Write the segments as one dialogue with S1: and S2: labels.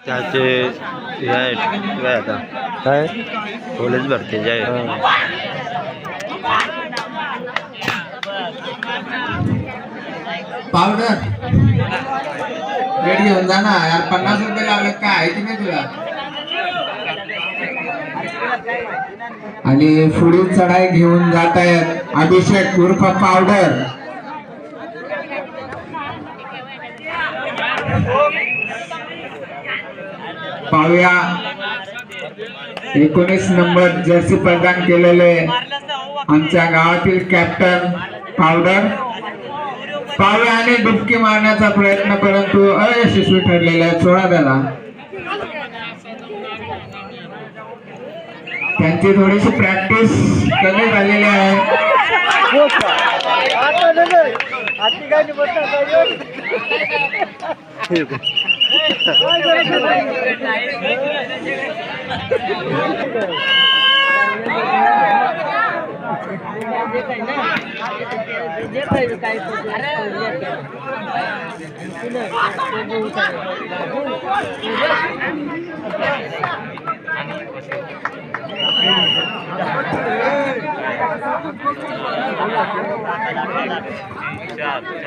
S1: त्याचे हे आहेत काय आता
S2: काय?
S1: पोलीस भरतीचे आहे
S3: पावडर. रेट घेऊन जा ना यार पन्नास रुपये लावले काय आहे की नाही तुला? आणि पुढील चढाई घेऊन जात आहेत. अभिषेक उर्फ पावडर. पाहूया. एकोणीस नंबर जर्सी प्रदान केलेले आमच्या गावातील कॅप्टन पावडर आणि डुबकी मारण्याचा प्रयत्न परंतु अयशस्वी ठरलेला आहे. सोळा त्याला. त्यांची थोडीशी प्रॅक्टिस कमी झालेली आहे.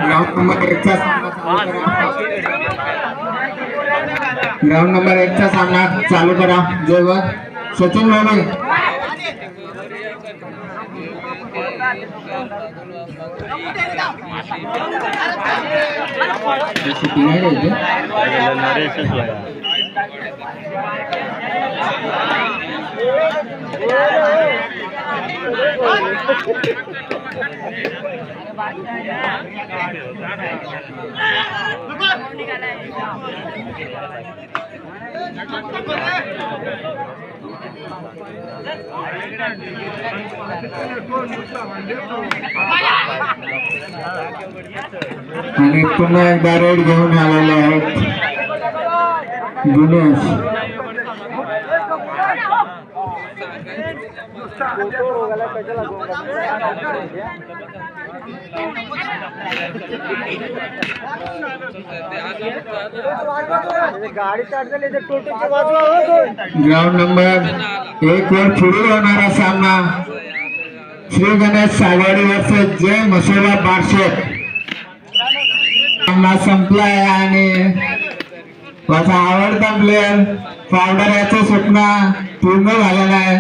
S3: ग्राउंड नंबर एकचा सामना ग्राउंड नंबर एक चा सामना चालू करा. जेवण सचिन लोणे आणि पुन्हा एकदा रेड घेऊन आलेले आहेत. दिनेश ग्राउंड नंबर एक वर पुढे होणारा सामना श्री गणेश सागवाडी वर्सेस जय मसोबा बारशेत. सामना संपलाय आणि माझा आवडता प्लेअर पावडर याचं स्वप्न पूर्ण झालेला आहे.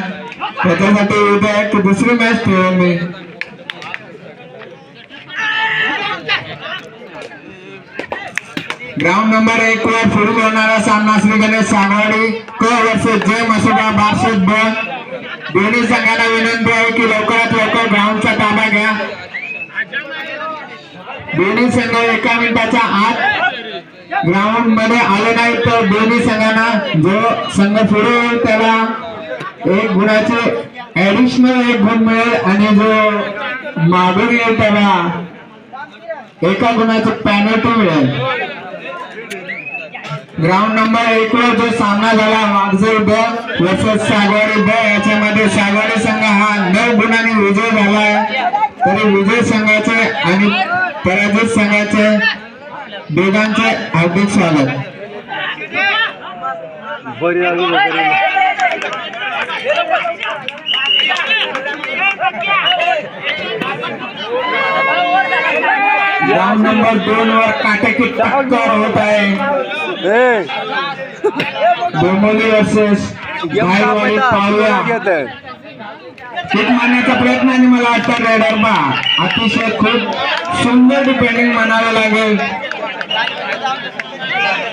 S3: त्याच्यासाठी उद्या एक दुसरी मॅच ठेवेल मी. ग्राउंड नंबर एक वर सुरू करणारा सामना श्री गणेश सागवाडी. क वर्सेस जय मसुदा बारशेत दोन दोन्ही संघाला विनंती आहे की लवकरात लवकर ग्राउंडचा ताबा घ्या. दोन्ही संघ एका मिनिटाच्या आत ग्राउंडमध्ये आले नाही तर दोन्ही संघांना जो संघ पुढे येईल त्याला एक गुणाचे ऍडिशनल एक गुण मिळेल आणि जो मागून येईल त्याला एका गुणाचे पॅनल्टी मिळेल. ग्राउंड नंबर एक वर जो सामना झाला मागचे ब वर्सेस सागवाडी ब याच्यामध्ये सागवाडी संघ हा नऊ गुणांनी विजय झाला तरी विजय संघाचे आणि पराजित संघाचे दोघांचे हार्दिक स्वागत. ग्राउंड नंबर दोन वर काटेकी टक्कर होत आहे. डोंबोली वर्सेस भाईवाडी पावल्या किक मारण्याचा प्रयत्न आणि मला वाटतं रेडर बा. अतिशय खूप सुंदर डिपेंडिंग म्हणावं लागेल.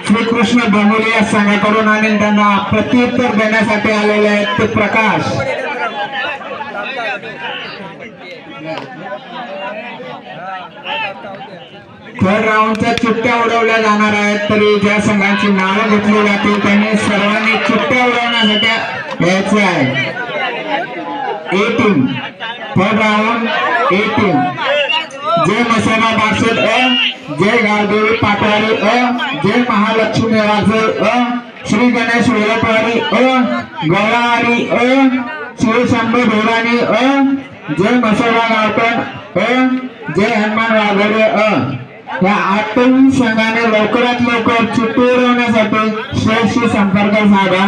S3: श्रीकृष्ण डोंबोली या संघाकडून आणि त्यांना प्रत्युत्तर देण्यासाठी आलेले आहेत. ते प्रकाश. थर्ड राऊंडच्या चुट्ट्या उडवल्या जाणार आहेत. तरी ज्या संघांची नावं घेतली जातील त्यांनी सर्वांनी चुट्ट्या उडवण्यासाठी यायचे आहे. Eighteen third round eighteen Jai Masala Barshet अ? जय गावदेवी पाटवारी अ? जय महालक्ष्मी राजे अ? श्री गणेश वेलपवाडी अ? गौरावाडी अ? श्री शंभू भोराणी अ? जय मसोबा गावकण अ? जय हनुमान वाघोडे अ? या आठही संघाने लवकरात लवकर चित्तूर होण्यासाठी शेअरशी संपर्क साधा.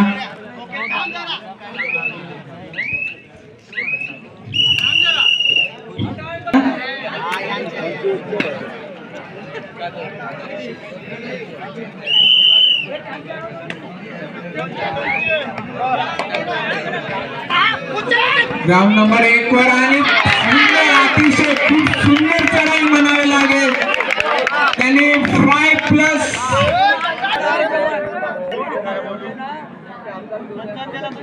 S3: ग्राउंड नंबर एक वर आणि अतिशय खूप सुंदर चढाई म्हणावी लागेल. त्याने फाय प्लस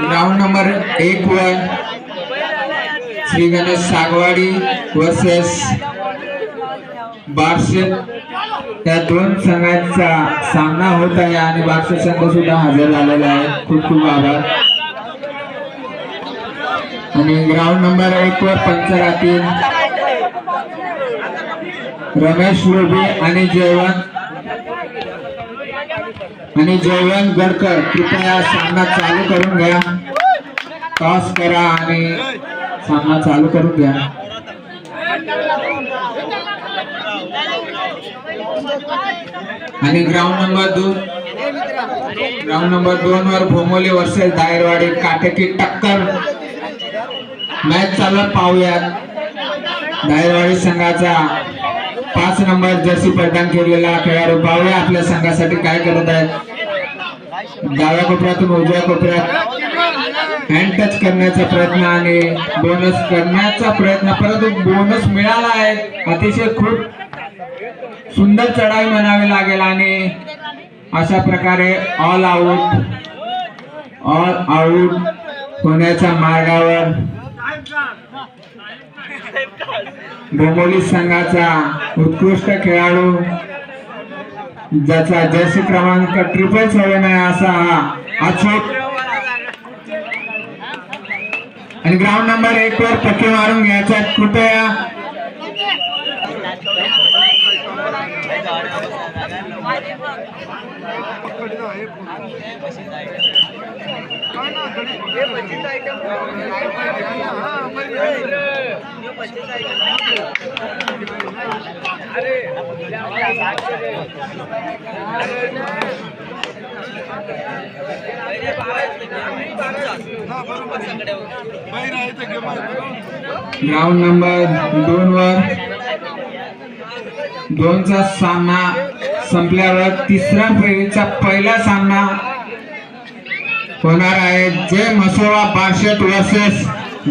S3: ग्राउंड नंबर एक वर श्री गणेश सागवाडी वर्सेस बारशे या दोन संघांचा सामना होत आहे आणि बारशे संघ सुद्धा हजर झालेला आहे. खूप खूप आभार. आणि ग्राउंड नंबर एक वर पंचरातील रमेश लोबे आणि जयवंत. आणि जयवंत गडकर कृपया सामना चालू करून घ्या. टॉस करा आणि सामना चालू करून घ्या. आणि ग्राउंड नंबर दोन. ग्राउंड नंबर दोन वर भोमोली वर्सेस दायरवाडी काटेकी टक्कर. मॅच चालू पाहूया पाहूयात. दायरवाडी संघाचा पाच नंबर जर्सी प्रदान केलेला खेळाडू. पाहूया आपल्या संघासाठी काय करत आहेत. डाव्या कोपऱ्यातून उजव्या कोपऱ्यात हँड टच करण्याचा प्रयत्न आणि बोनस करण्याचा प्रयत्न. परंतु बोनस मिळाला आहे. अतिशय खूप सुंदर चढाई म्हणावी लागेल आणि अशा प्रकारे ऑल आउट ऑल आउट होण्याच्या मार्गावर डोंबोली संघाचा उत्कृष्ट खेळाडू ज्याचा जर्सी क्रमांक ट्रिपल सेवन आहे असा हा अचूक. आणि ग्राउंड नंबर एक वर पक्के मारून घ्यायचा. कृपया राऊंड नंबर दोन वर. दोनचा सामना संपल्यावर तिसऱ्या फेरीचा पहिला सामना होणार आहे. जय मसोळा बार्शेट वर्सेस.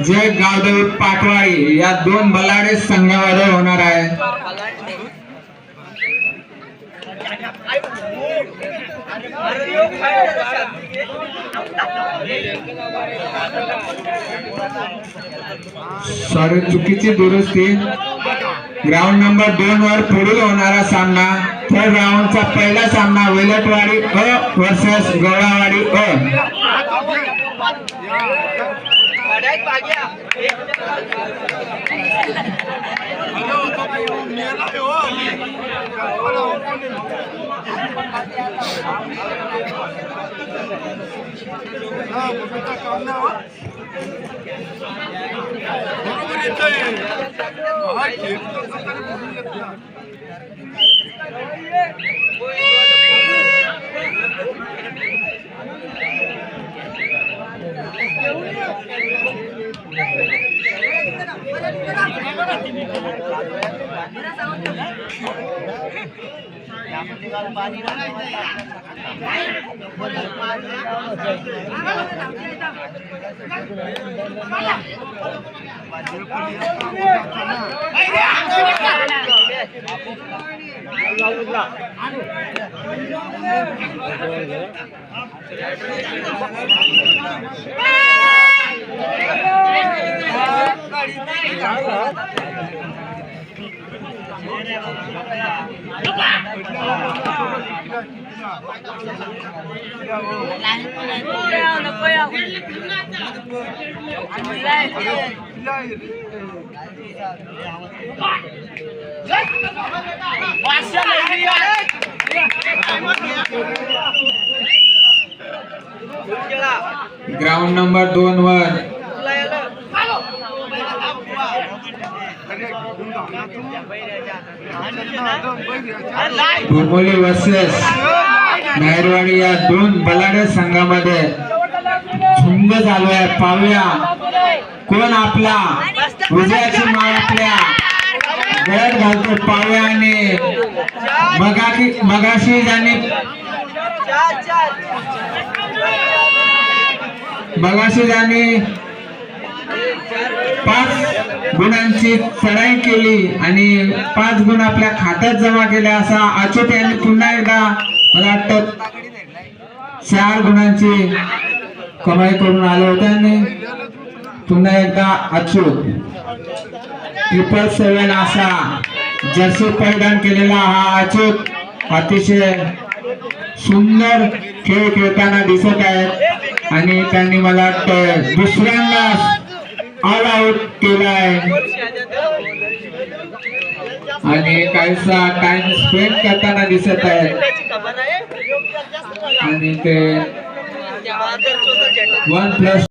S3: जय गावदेवी पाटवाळी या दोन बलाडे संघामध्ये होणार आहे. सॉरी चुकीची दुरुस्ती. ग्राउंड नंबर दोन वर पुढील होणारा सामना. हे राऊंडचा पहिला सामना वेलटवाडी अ वर्सेस गोळावाडी अ. बरोबर येतोय. Gracias. Jangan lupa ground number दोन वर भूगोली वर्सेस नायरवाडी या दोन बलाढ्य संघामध्ये झुंज चालू आहे पाहूया. कोण आपला? विजयाची माळ आपल्या. गळ्यात घालतो पाहूया आणि मगाशी मगाशी ज्यांनी मगाशी आणि पाच गुणांची चढाई केली आणि पाच गुण आपल्या खात्यात जमा केले असा अचूक यांनी पुन्हा एकदा मला वाटतं चार गुणांची कमाई करून आले होते आणि पुन्हा एकदा अचूक. ट्रिपल सेवन असा जर्सी परिधान केलेला हा अचूक अतिशय सुंदर खेळ खेळताना दिसत आहेत. आणि त्यांनी मला वाटतं दुसऱ्यांदा ऑल आउट केलाय आणि काहीसा टाइम स्पेंड करताना दिसत आहे. आणि ते वन प्लस